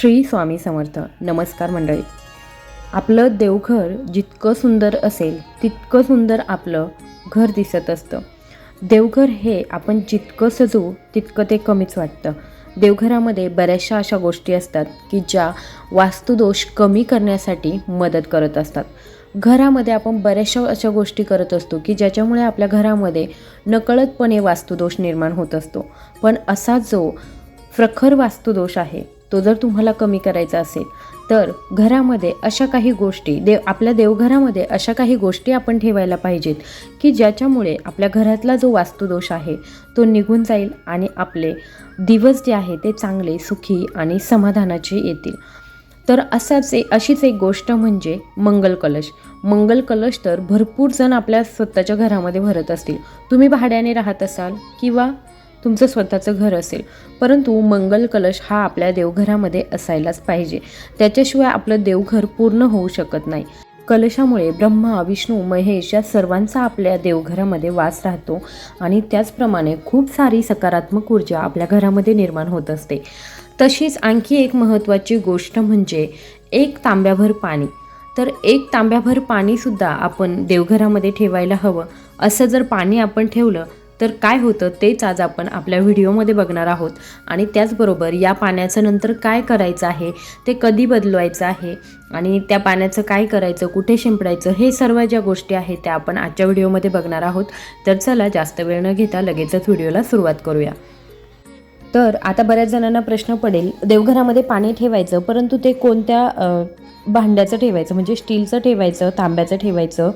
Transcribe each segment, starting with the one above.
श्री स्वामी समर्थ. नमस्कार मंडळी. आपलं देवघर जितकं सुंदर असेल तितकं सुंदर आपलं घर दिसत असतं. देवघर हे आपण जितकं सजवू तितकं ते कमीच वाटतं. देवघरामध्ये बऱ्याचशा अशा गोष्टी असतात की ज्या वास्तुदोष कमी करण्यासाठी मदत करत असतात. घरामध्ये आपण बऱ्याचशा अशा गोष्टी करत असतो की ज्याच्यामुळे आपल्या घरामध्ये नकळतपणे वास्तुदोष निर्माण होत असतो. पण असा जो प्रखर वास्तुदोष आहे तो जर तुम्हाला कमी करायचा असेल तर घरामध्ये अशा काही गोष्टी देव आपल्या देवघरामध्ये अशा काही गोष्टी आपण ठेवायला पाहिजेत की ज्याच्यामुळे आपल्या घरातला जो वास्तुदोष आहे तो निघून जाईल आणि आपले दिवस जे आहे ते चांगले सुखी आणि समाधानाचे येतील. तर असाच एक अशीच एक गोष्ट म्हणजे मंगल कलश मंगल कलश तर भरपूर जण आपल्या स्वतःच्या घरामध्ये भरत असतील. तुम्ही भाड्याने राहत असाल किंवा तुमचं स्वतःचं घर असेल. परंतु मंगल कलश हा आपल्या देवघरामध्ये असायलाच पाहिजे. त्याच्याशिवाय आपलं देवघर पूर्ण होऊ शकत नाही. कलशामुळे ब्रह्मा विष्णू महेश या सर्वांचा आपल्या देवघरामध्ये वास राहतो आणि त्याचप्रमाणे खूप सारी सकारात्मक ऊर्जा आपल्या घरामध्ये निर्माण होत असते. तशीच आणखी एक महत्त्वाची गोष्ट म्हणजे एक तांब्याभर पाणी. तर एक तांब्याभर पाणीसुद्धा आपण देवघरामध्ये ठेवायला हवं. असं जर पाणी आपण ठेवलं तर काय होतं तेच आज आपण आपल्या व्हिडिओमध्ये बघणार आहोत. आणि त्याचबरोबर या पाण्याचं नंतर काय करायचं आहे ते कधी बदलवायचं आहे आणि त्या पाण्याचं काय करायचं कुठे शिंपडायचं हे सर्व ज्या गोष्टी आहेत त्या आपण आजच्या व्हिडिओमध्ये बघणार आहोत. तर चला जास्त वेळ न घेता लगेचच व्हिडिओला सुरुवात करूया. तर आता बऱ्याच जणांना प्रश्न पडेल देवघरामध्ये पाणी ठेवायचं परंतु ते कोणत्या भांड्याचं ठेवायचं? म्हणजे स्टीलचं ठेवायचं तांब्याचं ठेवायचं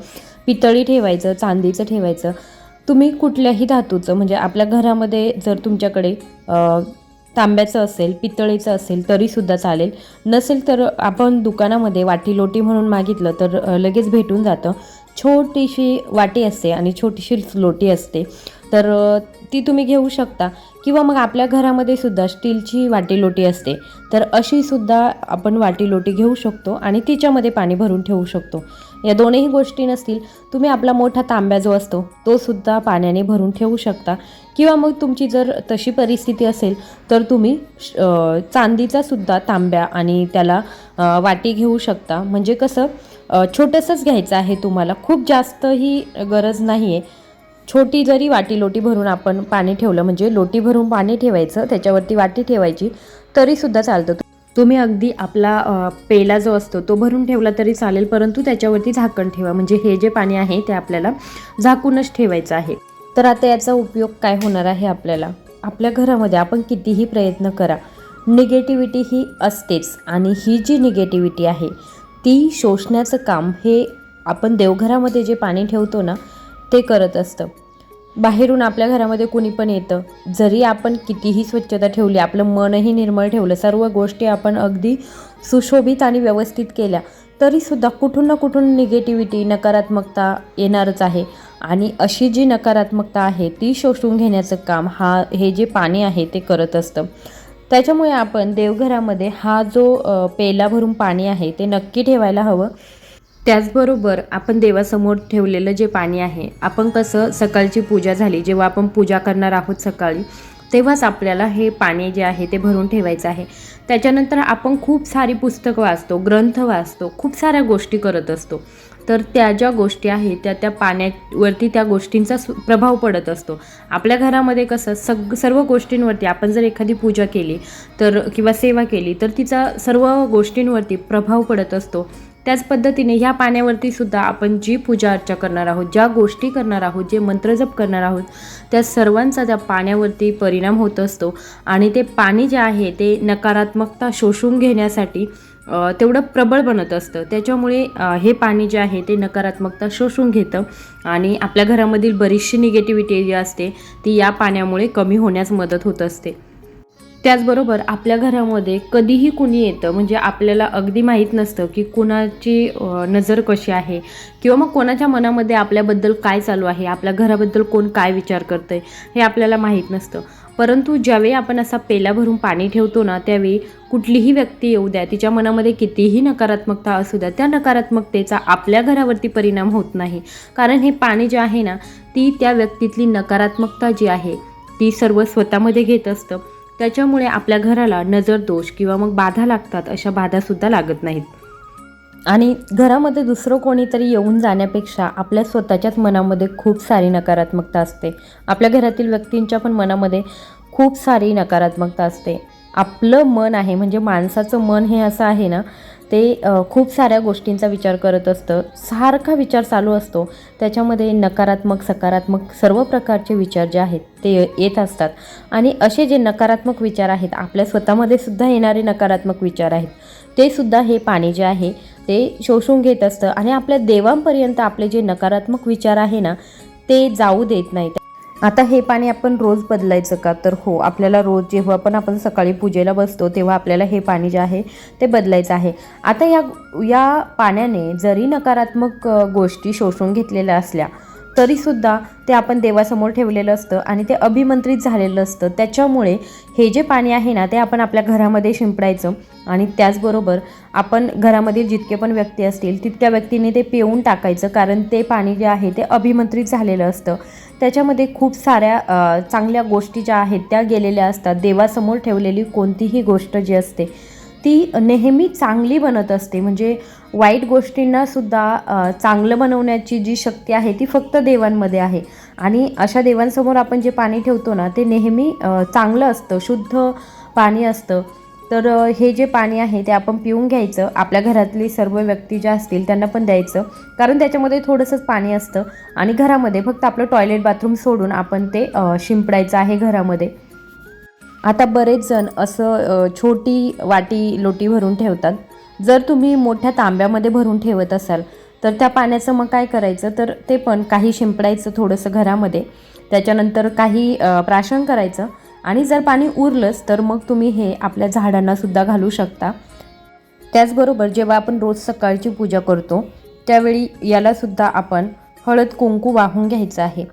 पितळी ठेवायचं चांदीचं ठेवायचं? तुम्ही कुठल्याही धातूचं म्हणजे आपल्या घरामध्ये जर तुमच्याकडे तांब्याचं असेल पितळेचं असेल तरीसुद्धा चालेल. नसेल तर आपण दुकानामध्ये वाटी लोटी म्हणून मागितलं तर लगेच भेटून जातं. छोटीशी वाटी असते आणि छोटीशी लोटी असते. तर ती तुम्ही घेऊ शकता. किंवा मग आपल्या घरामध्ये सुद्धा स्टीलची वाटीलोटी असते तर अशी सुद्धा आपण वाटी लोटी घेऊ शकतो आणि तिच्यामध्ये पाणी भरून ठेवू शकतो. या दोनही गोष्टी नसतील तुम्ही आपला मोठा तांब्या जो असतो तो सुद्धा पाण्याने भरून ठेवू शकता. किंवा मग तुमची जर तशी परिस्थिती असेल तर तुम्ही श- चांदीचा सुद्धा तांब्या आणि त्याला वाटी घेऊ शकता. म्हणजे कसं छोटंसंच घ्यायचं आहे तुम्हाला. खूप जास्तही गरज नाही आहे छोटी जरी वाटी लोटी भरून आपण पाणी ठेवलं म्हणजे लोटी भरून पाणी ठेवायचं त्याच्यावरती वाटी ठेवायची तरीसुद्धा चालतं. तुम्ही अगदी आपला पेला जो असतो तो भरून ठेवला तरी चालेल परंतु त्याच्यावरती झाकण ठेवा. म्हणजे हे जे पाणी आहे ते आपल्याला झाकूनच ठेवायचं आहे. तर आता याचा उपयोग काय होणार आहे आपल्याला? आपल्या घरामध्ये आपण कितीही प्रयत्न करा. निगेटिव्हिटी ही असतेच आणि ही जी निगेटिव्हिटी आहे ती शोषण्याचं काम हे आपण देवघरामध्ये जे पाणी ठेवतो ना ते करत असतं. बाहेरून आपल्या घरामध्ये कुणी पण येतं. जरी आपण कितीही स्वच्छता ठेवली आपलं मनही निर्मळ ठेवलं सर्व गोष्टी आपण अगदी सुशोभित आणि व्यवस्थित केल्या तरीसुद्धा कुठून ना कुठून निगेटिव्हिटी नकारात्मकता येणारच आहे. आणि अशी जी नकारात्मकता आहे ती शोषून घेण्याचं काम हा हे जे पाणी आहे ते करत असतं. त्याच्यामुळे आपण देवघरामध्ये हा जो पेला भरून पाणी आहे ते नक्की ठेवायला हवं. त्याचबरोबर आपण देवासमोर ठेवलेलं जे पाणी आहे आपण कसं सकाळची पूजा झाली जेव्हा आपण पूजा करणार आहोत सकाळी तेव्हाच आपल्याला हे पाणी जे आहे ते भरून ठेवायचं आहे. त्याच्यानंतर आपण खूप सारी पुस्तकं वाचतो ग्रंथ वाचतो खूप साऱ्या गोष्टी करत असतो. तर त्या ज्या गोष्टी आहेत त्या त्या पाण्यावरती त्या गोष्टींचा सु- प्रभाव पडत असतो. आपल्या घरामध्ये कसं सग सर्व गोष्टींवरती आपण जर एखादी पूजा केली तर किंवा सेवा केली तर तिचा सर्व गोष्टींवरती प्रभाव पडत असतो. त्याच पद्धतीने ह्या पाण्यावरती सुद्धा आपण जी पूजा अर्चा करणार आहोत ज्या गोष्टी करणार आहोत जे मंत्रजप करणार आहोत त्या सर्वांचा त्या पाण्यावरती परिणाम होत असतो. आणि ते पाणी जे आहे ते नकारात्मकता शोषून घेण्यासाठी तेवढं प्रबळ बनत असतं. त्याच्यामुळे हे पाणी जे आहे ते नकारात्मकता शोषून घेतं आणि आपल्या घरामधील बरीचशी निगेटिव्हिटी जी असते ती या पाण्यामुळे कमी होण्यास मदत होत असते. त्याचबरोबर आपल्या घरामध्ये कधीही कुणी येतं म्हणजे आपल्याला अगदी माहीत नसतं की कुणाची नजर कशी आहे किंवा मग कोणाच्या मनामध्ये आपल्याबद्दल काय चालू आहे आपल्या घराबद्दल कोण काय विचार करतंय हे आपल्याला माहीत नसतं. परंतु ज्यावेळी आपण असा पेला भरून पाणी ठेवतो ना त्यावेळी कुठलीही व्यक्ती येऊ द्या तिच्या मनामध्ये कितीही नकारात्मकता असू द्या त्या नकारात्मकतेचा आपल्या घरावरती परिणाम होत नाही. कारण हे पाणी जे आहे ना ती त्या व्यक्तीतली नकारात्मकता जी आहे ती सर्व स्वतःमध्ये घेत असतं. त्याच्यामुळे आपल्या घराला नजर दोष किंवा मग बाधा लागतात अशा बाधासुद्धा लागत नाहीत. आणि घरामध्ये दुसरं कोणीतरी येऊन जाण्यापेक्षा आपल्या स्वतःच्याच मनामध्ये खूप सारी नकारात्मकता असते. आपल्या घरातील व्यक्तींच्या पण मनामध्ये खूप सारी नकारात्मकता असते. आपलं मन आहे म्हणजे माणसाचं मन हे असं आहे ना ते खूप साऱ्या गोष्टींचा विचार करत असतं. सारखा विचार चालू असतो. त्याच्यामध्ये नकारात्मक सकारात्मक सर्व प्रकारचे विचार जे आहेत ते येत असतात. आणि असे जे नकारात्मक विचार आहेत आपल्या स्वतःमध्ये सुद्धा येणारे नकारात्मक विचार आहेत ते सुद्धा हे पाणी जे आहे ते शोषून घेत असतं. आणि आपल्या देवांपर्यंत आपले जे नकारात्मक विचार आहे ना ते जाऊ देत नाहीत. आता हे पाणी आपण रोज बदलायचं का? तर हो आपल्याला रोज जेव्हा पण आपण सकाळी पूजेला बसतो तेव्हा आपल्याला हे पाणी जे आहे ते बदलायचं आहे. आता या या पाण्याने जरी नकारात्मक गोष्टी शोषून घेतलेल्या असल्या तरीसुद्धा ते आपण देवासमोर ठेवलेलं असतं आणि ते अभिमंत्रित झालेलं असतं. त्याच्यामुळे हे जे पाणी आहे ना ते आपण आपल्या घरामध्ये शिंपडायचं आणि त्याचबरोबर आपण घरामध्ये जितके पण व्यक्ती असतील तितक्या व्यक्तीने ते पिऊन टाकायचं कारण ते पाणी जे आहे ते अभिमंत्रित झालेलं असतं. त्याच्यामध्ये खूप साऱ्या चांगल्या गोष्टी ज्या आहेत त्या गेलेल्या असतात. देवासमोर ठेवलेली कोणतीही गोष्ट जी असते ती नेहमी चांगली बनत असते. म्हणजे वाईट गोष्टींना सुद्धा चांगलं बनवण्याची जी शक्ती आहे ती फक्त देवांमध्ये आहे. आणि अशा देवांसमोर आपण जे पाणी ठेवतो ना ते नेहमी चांगलं असतं शुद्ध पाणी असतं. तर हे जे पाणी आहे ते आपण पिऊन घ्यायचं. आपल्या घरातली सर्व व्यक्ती ज्या असतील त्यांना पण द्यायचं. कारण त्याच्यामध्ये थोडंसंच पाणी असतं. आणि घरामध्ये फक्त आपलं टॉयलेट बाथरूम सोडून आपण ते शिंपडायचं आहे घरामध्ये. आता बरेच जण असं छोटी वाटी लोटी भरून ठेवतात. जर तुम्ही मोठ्या तांब्यामध्ये भरून ठेवत असाल तर त्या पाण्याचं मग काय करायचं? तर ते पण काही शिंपडायचं थोडंसं घरामध्ये. त्याच्यानंतर काही प्राशन करायचं. आणि जर पाणी उरलंच तर मग तुम्ही हे आपल्या झाडांनासुद्धा घालू शकता. त्याचबरोबर जेव्हा आपण रोज सकाळची पूजा करतो त्यावेळी यालासुद्धा आपण हळद कुंकू वाहून घ्यायचं आहे.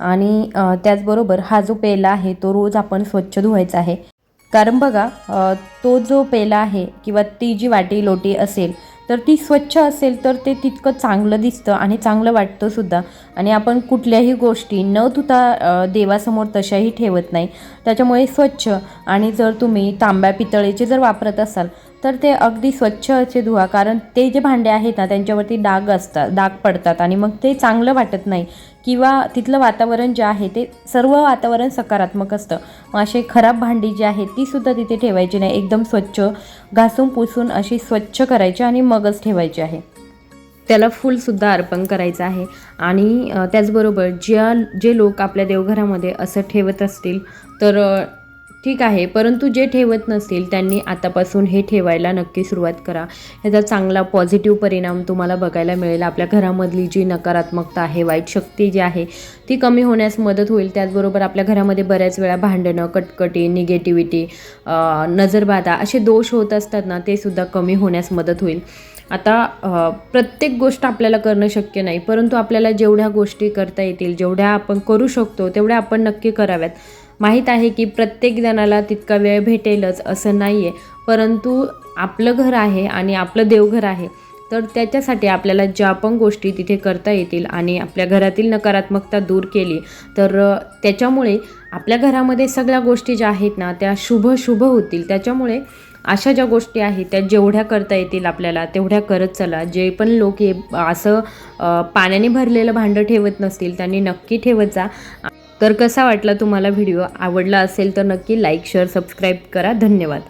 आणि त्याचबरोबर हा जो पेला आहे तो रोज आपण स्वच्छ धुवायचा आहे. कारण बघा तो जो पेला आहे किंवा ती जी वाटी लोटी असेल तर ती स्वच्छ असेल तर ते तितकं चांगलं दिसतं आणि चांगलं वाटतं सुद्धा. आणि आपण कुठल्याही गोष्टी न धुता देवासमोर तशाही ठेवत नाही. त्याच्यामुळे स्वच्छ आणि जर तुम्ही तांब्या पितळेचे जर वापरत असाल तर ते अगदी स्वच्छ असे धुवा कारण ते जे भांडे आहेत ना त्यांच्यावरती डाग असतात डाग पडतात आणि मग ते चांगलं वाटत नाही किंवा तिथलं वातावरण जे आहे ते सर्व वातावरण सकारात्मक असतं. मग असे खराब भांडी जी आहेत ती सुद्धा तिथे ठेवायची नाही. एकदम स्वच्छ घासून पुसून अशी स्वच्छ करायची आणि मगच ठेवायची आहे. त्याला फुलसुद्धा अर्पण करायचं आहे आणि त्याचबरोबर ज्या जे लोक आपल्या देवघरामध्ये असं ठेवत असतील तर ठीक आहे परंतु जे ठेवत नसतील त्यांनी आतापासून हे ठेवायला नक्की सुरुवात करा. ह्याचा चांगला पॉझिटिव्ह परिणाम तुम्हाला बघायला मिळेल. आपल्या घरामधली जी नकारात्मकता आहे वाईट शक्ती जी आहे ती कमी होण्यास मदत होईल. त्याचबरोबर आपल्या घरामध्ये बऱ्याच वेळा भांडणं कटकटी निगेटिव्हिटी नजरबाधा असे दोष होत असतात ना ते सुद्धा कमी होण्यास मदत होईल. आता प्रत्येक गोष्ट आपल्याला करणं शक्य नाही परंतु आपल्याला जेवढ्या गोष्टी करता येतील जेवढ्या आपण करू शकतो तेवढ्या आपण नक्की कराव्यात. माहीत आहे की प्रत्येक जणाला तितका वेळ भेटेलच असं नाही आहे परंतु आपलं घर आहे आणि आपलं देवघर आहे. तर त्याच्यासाठी आपल्याला ज्या पण गोष्टी तिथे करता येतील आणि आपल्या घरातील नकारात्मकता दूर केली तर त्याच्यामुळे आपल्या घरामध्ये सगळ्या गोष्टी ज्या आहेत ना त्या शुभ शुभ होतील. त्याच्यामुळे अशा ज्या गोष्टी आहेत त्या जेवढ्या करता येतील आपल्याला तेवढ्या करत चला. जे पण लोक हे असं पाण्याने भरलेलं भांडं ठेवत नसतील त्यांनी नक्की ठेवत जा. तर कसा वाटला तुम्हाला व्हिडिओ? आवडला असेल तर नक्की लाईक शेअर सबस्क्राईब करा. धन्यवाद.